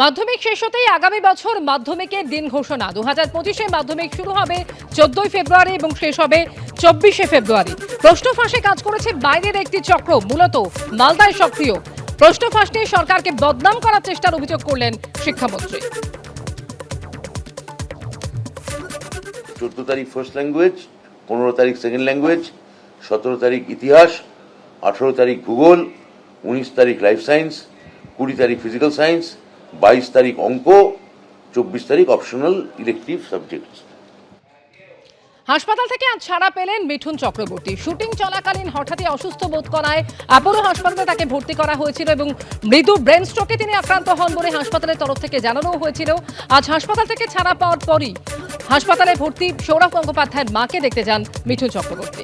মাধ্যমিক শেষ হতেই আগামী বছর মাধ্যমিকের দিন ঘোষণা। দু হাজার পঁচিশে মাধ্যমিক শুরু হবে চোদ্দই ফেব্রুয়ারি এবং শেষ হবে চব্বিশে ফেব্রুয়ারি। প্রশ্ন ফাঁসে কাজ করেছে বাইরের একটি চক্র, মূলত মালদায় সক্রিয়। প্রশ্ন ফাঁস নিয়ে সরকারকে বদনাম করার চেষ্টার অভিযোগ করলেন শিক্ষামন্ত্রী। চোদ্দ তারিখ ফার্স্ট ল্যাঙ্গুয়েজ পনেরো তারিখ সেকেন্ড ল্যাঙ্গুয়েজ সতেরো তারিখ ইতিহাস, আঠেরো তারিখ ভূগোল, উনিশ তারিখ লাইফ সায়েন্স কুড়ি তারিখ ফিজিক্যাল সায়েন্স বাইশ তারিখ অঙ্ক, চব্বিশ তারিখ অপশনাল ইলেকটিভ সাবজেক্টস হাসপাতাল থেকে আজ ছাড়া পেলেন মিঠুন চক্রবর্তী। শুটিং চলাকালীন হঠাৎই অসুস্থ বোধ করায় অ্যাপোলো হাসপাতালে তাকে ভর্তি করা হয়েছিল এবং মৃদু ব্রেন স্ট্রোকে তিনি আক্রান্ত হন বলে হাসপাতালের তরফ থেকে জানানো হয়েছিল। আজ হাসপাতাল থেকে ছাড়া পাওয়ার পরই হাসপাতালে ভর্তি সৌরভ গঙ্গোপাধ্যায়ের মাকে দেখতে যান মিঠুন চক্রবর্তী।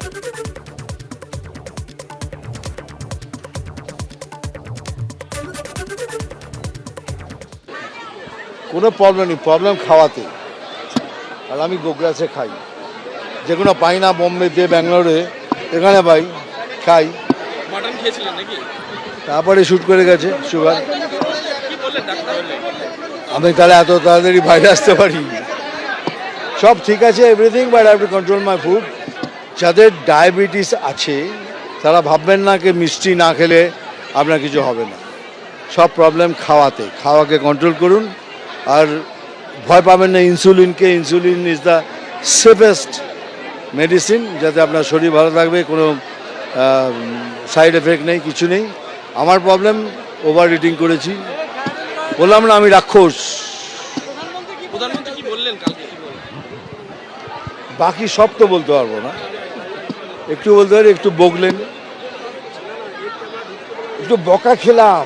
কোনো প্রবলেম নেই প্রবলেম খাওয়াতে। আর আমি গোগ্রাসে খাই। যেগুলো পাই না বোম্বেতে ব্যাঙ্গালোরে এখানে পাই খাই। মাটন খেয়েছিলেন নাকি? তারপরে শ্যুট করে গেছে সুগার আমি তাহলে এত তাড়াতাড়ি বাইরে আসতে পারি। সব ঠিক আছে everything but have to control my food যাদের ডায়াবেটিস আছে তারা ভাববেন না কি মিষ্টি না খেলে আপনার কিছু হবে না। সব প্রবলেম খাওয়াতে। খাওয়াকে কন্ট্রোল করুন। আর ভয় পাবেন না ইনসুলিনকে insulin is the safest medicine যাতে আপনার শরীর ভালো থাকবে, কোনো সাইড এফেক্ট নেই, কিছু নেই। আমার প্রবলেম ওভার রিডিং করেছি। বললাম না, আমি রাক্ষস। বাকি সব তো বলতে পারব না। একটু বলতে পারি, একটু বকলেন। একটু বকা খেলাম।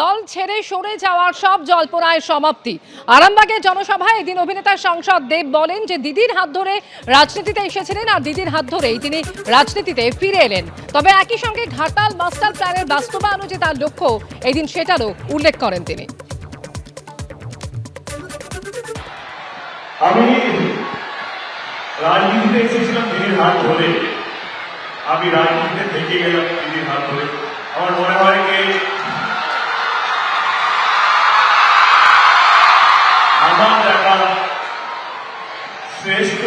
দল ছেড়ে সরে যাওয়ার সব জল্পনায় সমাপ্তি। আরামবাগের জনসভায় এদিন অভিনেতা সাংসদ দেব বলেন যে দিদির হাত ধরে রাজনীতিতে এসেছিলেন আর দিদির হাত ধরেই তিনি রাজনীতিতে ফিরে এলেন। তবে একই সঙ্গে ঘাটাল মাস্টার প্ল্যানের বাস্তবায়নও যে তার লক্ষ্য, এদিন সেটারও উল্লেখ করেন তিনি। আমি রাজনীতিতে এসেছিলাম দিদির হাত ধরে। আমি রাজনীতিতে থেকে গেলাম দিদির হাত ধরে। আমার মনে হয় যে শ্রেষ্ঠ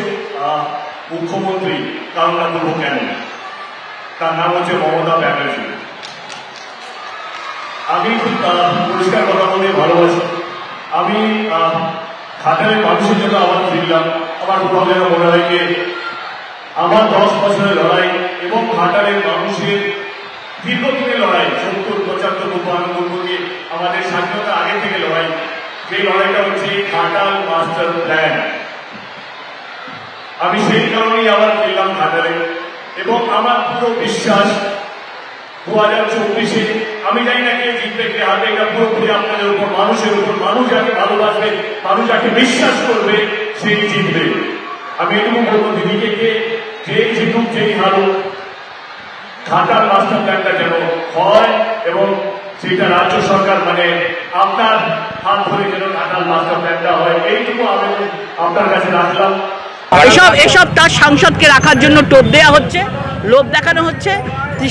মুখ্যমন্ত্রী কারণ না কেন? তার নাম হচ্ছে মমতা ব্যানার্জি। আমি পরিষ্কার কথা বলে ভালোবাসি। আমি ঘাটালের মানুষের জন্য আবার ফিরলাম। আমার কোথাও যেন মনে আমার দশ বছরের লড়াই এবং ঘাটালের মানুষের দীর্ঘদিনের লড়াই, সত্তর, পঁচাত্তর দিয়ে আমাদের স্বাধীনতা আগে থেকে লড়াই সেই লড়াইটা হচ্ছে ঘাটাল মাস্টার প্ল্যান আমি সেই কারণেই আবার ফিরলাম ঘাটালে এবং আমার পুরো বিশ্বাস দু হাজার চব্বিশে, আমি জানি না কে জিতবে, কে হারবে, এটা পুরোপুরি আপনাদের উপর, মানুষের উপর, মানুষ যাকে ভালোবাসবে, মানুষ যাকে বিশ্বাস করবে, সেই জিতবে। আমি এটুকু বলব, দিদিকে কে যেই জিতুক যেই হারুক ঘাটার মাস্টার প্ল্যানটা যেন হয় এবং সেটা রাজ্য সরকার মানে আপনার হাত ধরে যেন কাঁঠাল মাস্টার ব্যবসা হয়, এইটুকু আমি আপনার কাছে রাখলাম। এসব এসব তার সাংসদকে রাখার জন্য টোপ দেয়া হচ্ছে। লোভ দেখানো হচ্ছে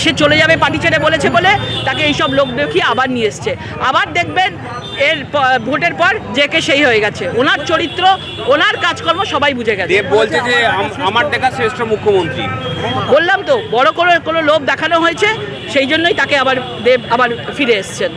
সে চলে যাবে পার্টি ছেড়ে বলেছে বলে তাকে এইসব লোক দেখিয়ে আবার নিয়ে এসছে। আবার দেখবেন এর ভোটের পর যে কে সেই হয়ে গেছে। ওনার চরিত্র ওনার কাজকর্ম সবাই বুঝে গেছে। বলছে যে আমার দেখা শ্রেষ্ঠ মুখ্যমন্ত্রী। বললাম তো বড় করে কোনো লোভ দেখানো হয়েছে সেই জন্যই তাকে আবার দেব আবার ফিরে এসছেন।